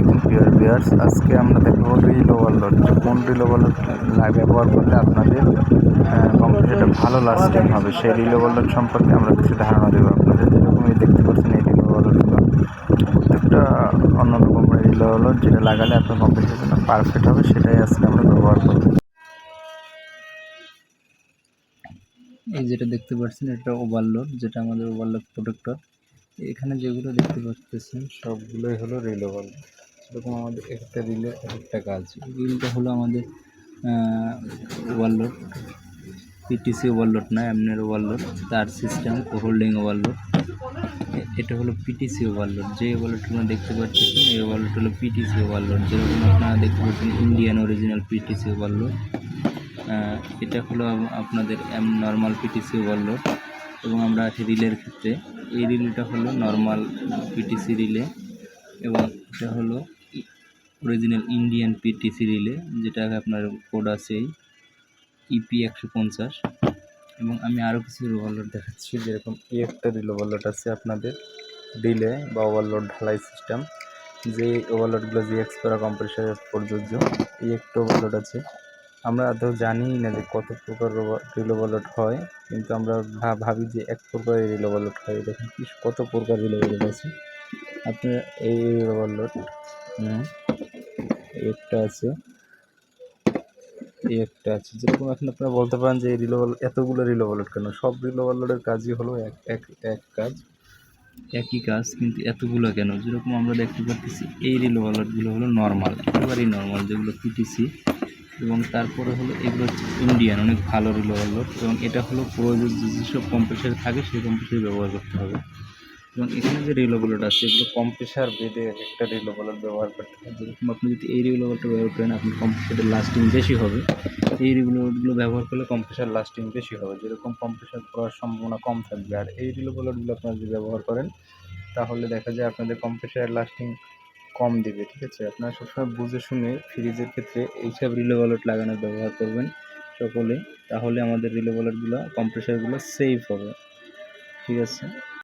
আলাইকুম প্রিয় ভিউয়ার্স আজকে আমরা দেখাবো রিল ওভারলোড কোন রিল ওভারলোড ব্যবহার করলে আপনাদের কম্পিউটারটা ভালো লাস্টিং হবে, সেই রিল ওভারলোড সম্পর্কে আমরা কিছু ধারণা দেবো আপনাদের। যেরকম এই দেখতে পাচ্ছেন, এই রিল ওভারলোডগুলো প্রত্যেকটা অন্য রকমের রিল ওভারলোড যেটা লাগালে আপনার কম্পিউটারের জন্য পারফেক্ট হবে, সেটাই আজকে আমরা ব্যবহার করব। এই যেটা দেখতে পাচ্ছেন, এটা ওভারলোড যেটা আমাদের ওভারলোড প্রোটেক্টর এখানে যেগুলো দেখতে পাচ্ছেন, সবগুলোই হলো রিল ওভারলোড সেরকম আমাদের একটা রিলের একটা কাজ রিলটা হলো আমাদের ওভারলোড পিটিসি ওভারলোড না এমনের ওভারলোড তার সিস্টেম হোল্ডিং ওভারলোড এটা হলো পিটিসি ওভারলোড যে ওভারলোডগুলো দেখতে পাচ্ছেন, এই ওভারলোড হলো পিটিসি ওভারলোড যেরকম আপনারা দেখতে পাচ্ছেন ইন্ডিয়ান অরিজিনাল পিটিসি ওভারলোড এটা হলো আপনাদের এম নর্মাল পিটিসি ওভারলোড এবং আমরা আছি রিলের ক্ষেত্রে। এই রিলেটা হলো নর্মাল পিটিসি রিলে এবং এটা হলো অরিজিনাল ইন্ডিয়ান পিটিসি রিলে যেটা আপনার কোড আছে ইপি একশো পঞ্চাশ। এবং আমি আরও কিছু ওভারলোড দেখাচ্ছি, যেরকম এই একটা রিল ওভারলোড আছে আপনাদের। রিলে বা ওভারলোড ঢালাই সিস্টেম যে ওভারলোডগুলো জি এক্স করা কম্প্রেসারের প্রযোজ্য, এই একটা ওভারলোড আছে। আমরা তো জানিই না যে কত প্রকার রিল ওভারলোড হয়, কিন্তু আমরা ভাবি যে এক প্রকারের রিল ওভারলোড হয়। দেখেন কত প্রকার রিল ওভারলোড আছে। আপনার এই রিল ওভারলোড একটা আছে। এই একটা আছে। যেরকম এখন আপনারা বলতে পারেন যে রিল এতগুলো রিল ওভারলোড কেন? সব রিল ওভারলোডের কাজই হলো এক এক এক কাজ। একই কাজ, কিন্তু এতগুলো কেন? যেরকম আমরা দেখতে পাচ্ছি এই রিল ওভারলোডগুলো হলো নর্মাল একেবারেই নর্মাল যেগুলো পিটিসি এবং তারপরে হলো এগুলো হচ্ছে ইন্ডিয়ান অনেক ভালো রিল ওভারলোড এবং এটা হলো প্রয়োজন যেসব কম্প্রেসার থাকে, সেই কম্প্রেসার ব্যবহার করতে হবে। এবং এখানে যে রিল ওভারলোড আছে এগুলো কম্প্রেসার বেঁধে একটা রিল ওভারলোড ব্যবহার করতে হবে। যেরকম আপনি যদি এই রিল ওভারটা ব্যবহার করেন আপনার কম্প্রেসারের লাস্টিং বেশি হবে। এই রিল ওভারগুলো ব্যবহার করলে কম্প্রেসার লাস্টিং বেশি হবে। যেরকম কম্প্রেসার করার সম্ভাবনা কম থাকবে। আর এই রিল ওভারলোডগুলো আপনারা যদি ব্যবহার করেন তাহলে দেখা যায় আপনাদের কম্প্রেসারের লাস্টিং কম দেবে ঠিক আছে? আপনারা সবসময় বুঝে শুনে ফ্রিজের ক্ষেত্রে এইসব রিলে ওয়ালেট লাগানোর ব্যবহার করবেন সকলে তাহলে আমাদের রিলে ওয়ালেটগুলো কম্প্রেসারগুলো সেফ হবে। ঠিক আছে?